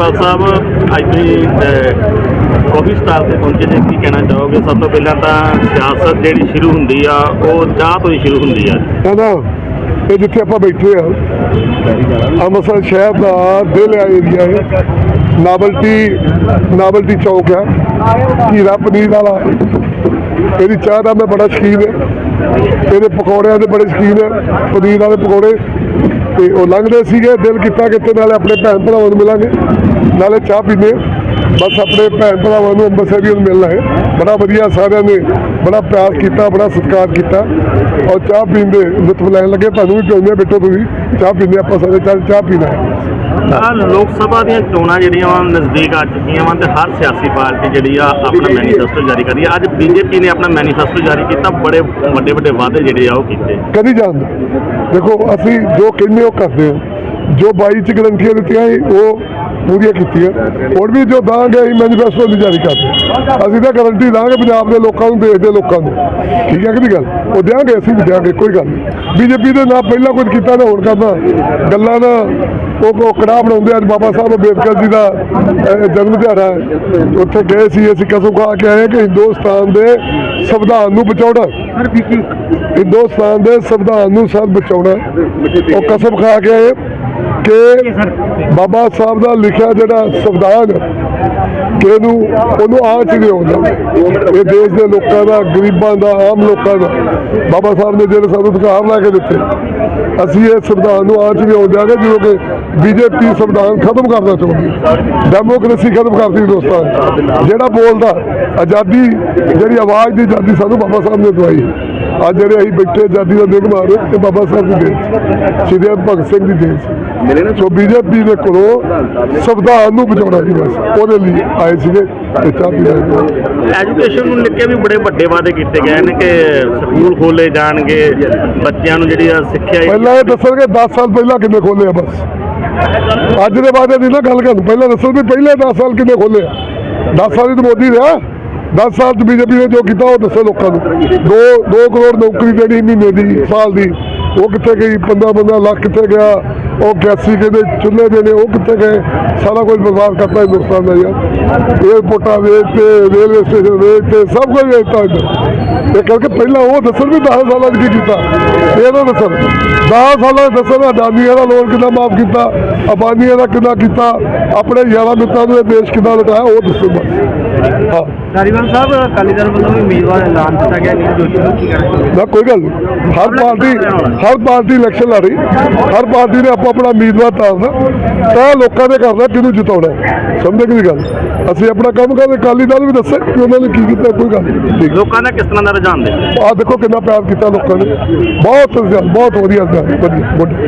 ਧਾਰੀਵਾਲ ਸਾਹਿਬ। ਅੱਜ ਦੀ ਕਾਫੀ ਸਟਾਰ ਤੇ ਪਹੁੰਚੇ ਜੇ ਕੀ ਕਹਿਣਾ ਚਾਹੋਗੇ? ਸਭ ਤੋਂ ਪਹਿਲਾਂ ਤਾਂ ਸਿਆਸਤ ਜਿਹੜੀ ਸ਼ੁਰੂ ਹੁੰਦੀ ਆ, ਉਹ ਚਾਹ ਤੋਂ ਹੀ ਸ਼ੁਰੂ ਹੁੰਦੀ ਆ। ਹੈ ਇਹ ਜਿੱਥੇ ਆਪਾਂ ਬੈਠੇ ਆ, ਅੰਮ੍ਰਿਤਸਰ ਸ਼ਹਿਰ ਦਾ ਦਿਲ ਆ ਏਰੀਆ ਹੈ ਨਾਵਲਟੀ ਨਾਵਲਟੀ ਚੌਕ ਆ। ਹੀਰਾ ਪਨੀਰ ਵਾਲਾ। ਇਹਦੀ ਚਾਹ ਦਾ ਮੈਂ ਬੜਾ ਸ਼ਕੀਨ ਹੈ ਇਹਦੇ ਪਕੌੜਿਆਂ ਦੇ ਬੜੇ ਸ਼ਕੀਨ ਹੈ ਪਨੀਰ ਵਾਲੇ ਪਕੌੜੇ ਤੇ ਉਹ ਲੰਘਦੇ ਸੀਗੇ, ਦਿਲ ਕੀਤਾ ਕਿਤੇ ਨਾਲੇ ਆਪਣੇ ਭੈਣ ਭਰਾਵਾਂ ਨੂੰ ਮਿਲਾਂਗੇ, ਨਾਲੇ ਚਾਹ ਪੀਂਦੇ ਬਸ ਆਪਣੇ ਭੈਣ ਭਰਾਵਾਂ ਨੂੰ ਅੰਮ੍ਰਿਤਸਰ ਵੀ ਮਿਲਣਾ ਹੈ। ਬੜਾ ਵਧੀਆ ਸਾਰਿਆਂ ਨੇ ਬੜਾ ਪਿਆਰ ਕੀਤਾ ਬੜਾ ਸਤਿਕਾਰ ਕੀਤਾ। ਔਰ ਚਾਹ ਪੀਂਦੇ ਲੁਤਫ ਲੈਣ ਲੱਗੇ। ਤੁਹਾਨੂੰ ਵੀ ਪਿਉਂਦੇ ਬੈਠੋ ਤੁਸੀਂ। ਚਾਹ ਪੀਂਦੇ ਆਪਾਂ ਸਾਰੇ ਚੱਲ ਚਾਹ ਪੀਣਾ ਹੈ। ਆ ਲੋਕ ਸਭਾ ਦੀਆਂ ਚੋਣਾਂ ਜਿਹੜੀਆਂ ਵਾ ਨਜ਼ਦੀਕ ਆ ਚੁੱਕੀਆਂ ਵਾ ਤੇ ਹਰ ਸਿਆਸੀ ਪਾਰਟੀ ਜਿਹੜੀ ਆ ਆਪਣਾ ਮੈਨੀਫੈਸਟੋ ਜਾਰੀ ਕਰ ਰਹੀ ਆ। ਅੱਜ ਬੀਜੇਪੀ ਨੇ ਆਪਣਾ ਮੈਨੀਫੈਸਟੋ ਜਾਰੀ ਕੀਤਾ। ਬੜੇ ਵੱਡੇ ਵੱਡੇ ਵਾਅਦੇ ਜਿਹੜੇ ਆ ਉਹ ਕੀਤੇ। ਕਦੀ ਜਾਣਦੇ ਦੇਖੋ ਅਸੀਂ ਜੋ ਕਹਿੰਦੇ ਉਹ ਕਰਦੇ ਹਾਂ। ਜੋ 22 ਚ ਗਰੰਟੀਆਂ ਦਿੱਤੀਆਂ ਉਹ ਪੂਰੀਆਂ ਕੀਤੀਆਂ। ਹੁਣ ਵੀ ਜੋ ਦਾਂਗੇ, ਅਸੀਂ ਮੈਨੀਫੈਸਟੋ ਨਹੀਂ ਜਾਰੀ ਕਰਦੇ ਅਸੀਂ ਤਾਂ ਗਰੰਟੀ ਦਾਂਗੇ ਪੰਜਾਬ ਦੇ ਲੋਕਾਂ ਨੂੰ, ਦੇਸ਼ ਦੇ ਲੋਕਾਂ ਨੂੰ। ਠੀਕ ਹੈ ਕਿ ਨਹੀਂ ਗੱਲ? ਉਹ ਦਿਆਂਗੇ, ਅਸੀਂ ਵੀ ਦਿਆਂਗੇ, ਕੋਈ ਗੱਲ ਬੀਜੇਪੀ ਦੇ ਨਾਲ ਪਹਿਲਾਂ ਕੁਝ ਕੀਤਾ, ਨਾ ਹੁਣ ਕਰਨਾ। ਗੱਲਾਂ ਦਾ ਉਹ ਉਹ ਕੜਾਹ ਬਣਾਉਂਦੇ ਅੱਜ ਬਾਬਾ ਸਾਹਿਬ ਅੰਬੇਦਕਰ ਜੀ ਦਾ ਜਨਮ ਦਿਹਾੜਾ ਉੱਥੇ ਗਏ ਸੀ, ਅਸੀਂ ਕਸਮ ਖਾ ਕੇ ਆਏ ਕਿ ਹਿੰਦੁਸਤਾਨ ਦੇ ਸੰਵਿਧਾਨ ਨੂੰ ਬਚਾਉਣਾ। ਹਿੰਦੁਸਤਾਨ ਦੇ ਸੰਵਿਧਾਨ ਨੂੰ ਸਭ ਬਚਾਉਣਾ। ਉਹ ਕਸਮ ਖਾ ਕੇ ਆਏ। ਕਿ ਬਾਬਾ ਸਾਹਿਬ ਦਾ ਲਿਖਿਆ ਜਿਹੜਾ ਸੰਵਿਧਾਨ ਕਿ ਇਹਨੂੰ, ਉਹਨੂੰ ਆਂਚ ਨਹੀਂ ਆਉਂਦਾ ਇਹ ਦੇਸ਼ ਦੇ ਲੋਕਾਂ ਦਾ, ਗਰੀਬਾਂ ਦਾ, ਆਮ ਲੋਕਾਂ ਦਾ। ਬਾਬਾ ਸਾਹਿਬ ਨੇ ਜਿਹੜੇ ਸਾਨੂੰ ਅਧਿਕਾਰ ਲਾ ਕੇ ਦਿੱਤੇ, ਅਸੀਂ ਇਹ ਸੰਵਿਧਾਨ ਨੂੰ ਆਂਚ ਨਹੀਂ ਆਉਣ ਦਿਆਂਗੇ ਜਦੋਂ ਕਿ ਬੀਜੇਪੀ ਸੰਵਿਧਾਨ ਖਤਮ ਕਰਨਾ ਚਾਹੁੰਦੀ ਡੈਮੋਕ੍ਰੇਸੀ ਖਤਮ ਕਰਦੀ ਹਿੰਦੁਸਤਾਨ ਜਿਹੜਾ ਬੋਲਦਾ, ਆਜ਼ਾਦੀ, ਜਿਹੜੀ ਆਵਾਜ਼ ਦੀ ਆਜ਼ਾਦੀ ਸਾਨੂੰ ਬਾਬਾ ਸਾਹਿਬ ਨੇ ਦਵਾਈ ਅੱਜ ਜਿਹੜੇ ਅਸੀਂ ਬੈਠੇ, ਆਜ਼ਾਦੀ ਦਾ ਦਿਨ ਮਾਰ ਰਹੇ ਬਾਬਾ ਸਾਹਿਬ ਦੀ ਦੇਣ ਸੀ। ਸ਼੍ਰੀ ਭਗਤ ਸਿੰਘ ਦੀ ਦੇਣ ਸੀ ਬੀਜੇਪੀ ਦੇ ਕੋਲੋਂ ਸੰਵਿਧਾਨ ਨੂੰ ਬਚਾਉਣਾ ਸੀ ਬਸ। ਉਹਦੇ ਲਈ ਆਏ ਸੀਗੇ ਤੇ ਚਾਹ ਪੀ ਰਹੇ। ਐਜੂਕੇਸ਼ਨ ਨੂੰ ਲੈ ਕੇ ਵੀ ਬੜੇ ਵੱਡੇ ਵਾਅਦੇ ਕੀਤੇ ਗਏ ਨੇ ਕਿ ਸਕੂਲ ਖੋਲੇ ਜਾਣਗੇ ਬੱਚਿਆਂ ਨੂੰ ਜਿਹੜੀ ਸਿੱਖਿਆ ਪਹਿਲਾਂ ਇਹ ਦੱਸਣਗੇ 10 ਸਾਲ ਪਹਿਲਾਂ ਕਿੰਨੇ ਖੋਲੇ ਆ ਬਸ। ਅੱਜ ਦੇ ਬਾਅਦ ਦੀ ਨਾ ਗੱਲ ਕਰਨ। ਪਹਿਲਾਂ ਦੱਸੋ ਵੀ ਪਹਿਲੇ 10 ਸਾਲ ਕਿੰਨੇ ਖੋਲੇ ਆ। 10 ਸਾਲ ਹੀ ਤਾਂ ਮੋਦੀ ਰਿਹਾ 10 ਸਾਲ ਚ ਬੀਜੇਪੀ ਨੇ ਜੋ ਕੀਤਾ ਉਹ ਦੱਸੋ ਲੋਕਾਂ ਨੂੰ। 2 2 ਕਰੋੜ ਨੌਕਰੀ ਦੇਣੀ ਮਹੀਨੇ ਦੀ ਸਾਲ ਦੀ ਉਹ ਕਿੱਥੇ ਗਈ? 15 15 ਲੱਖ ਕਿੱਥੇ ਗਿਆ? ਉਹ ਗੈਸੀ ਕਹਿੰਦੇ ਚੁੱਲ੍ਹੇ ਦੇ ਨੇ, ਉਹ ਕਿੱਥੇ ਗਏ? ਸਾਰਾ ਕੁਝ ਬਰਬਾਦ ਕਰਤਾ ਹਿੰਦੁਸਤਾਨ ਦਾ ਯਾਰ। ਏਅਰਪੋਰਟਾਂ ਵੇਚ ਤੇ ਰੇਲਵੇ ਸਟੇਸ਼ਨ ਵੇਚ ਤੇ, ਸਭ ਕੁਝ ਵੇਚਤਾ ਇੱਧਰ ਇਹ ਕਰਕੇ ਪਹਿਲਾਂ ਉਹ ਦੱਸਣ ਵੀ 10 ਸਾਲਾਂ 'ਚ ਕੀ ਕੀਤਾ? ਇਹ ਨਾ ਦੱਸਣ। 10 ਸਾਲਾਂ 'ਚ ਦੱਸਣ, ਅਡਾਨੀਆਂ ਦਾ ਲੋਨ ਕਿੰਨਾ ਮਾਫ ਕੀਤਾ, ਅਬਾਨੀਆਂ ਦਾ ਕਿੰਨਾ ਕੀਤਾ, ਆਪਣੇ ਯਾਰਾਂ ਮਿੱਤਰਾਂ ਨੂੰ ਇਹ ਦੇਸ਼ ਕਿੰਨਾ ਲਟਾਇਆ, ਉਹ ਦੱਸੋ ਬਸ। ਧਾਰੀਵਾਲ ਸਾਹਿਬ ਅਕਾਲੀ ਦਲ ਵੱਲੋਂ ਵੀ ਉਮੀਦਵਾਰ ਐਲਾਨ ਕੀਤਾ ਗਿਆ ਕਿ ਜੋਸ਼ੀ ਨੂੰ ਕੀ ਕਹਿਣਾ ਚਾਹੁੰਦੇ ਨਾ ਕੋਈ ਗੱਲ ਨਹੀਂ। ਹਰ ਪਾਰਟੀ ਹਰ ਪਾਰਟੀ ਇਲੈਕਸ਼ਨ ਲੜ। ਰਹੀ ਹਰ ਪਾਰਟੀ ਨੇ ਆਪੋ ਆਪਣਾ ਉਮੀਦਵਾਰ ਤਾਰਨਾ। ਤਾਂ ਲੋਕਾਂ ਨੇ ਕਰਨਾ ਕਿਹਨੂੰ ਜਿਤਾਉਣਾ ਹੈ। ਸਮਝੇ ਕਿ ਨਹੀਂ ਗੱਲ? ਅਸੀਂ ਆਪਣਾ ਕੰਮ ਕਰਦੇ ਅਕਾਲੀ ਦਲ ਵੀ ਦੱਸੇ ਕਿ ਉਹਨਾਂ ਨੇ ਕੀ ਕੀਤਾ ਕੋਈ ਗੱਲ ਨਹੀਂ। ਠੀਕ ਲੋਕਾਂ ਦਾ ਕਿਸ ਤਰ੍ਹਾਂ ਦਾ ਰੁਝਾਨ ਦੇ ਆਹ ਦੇਖੋ ਕਿੰਨਾ ਪਿਆਰ ਕੀਤਾ ਲੋਕਾਂ ਨੇ। ਬਹੁਤ ਬਹੁਤ ਵਧੀਆ ਵਧੀਆ ਵਧੀਆ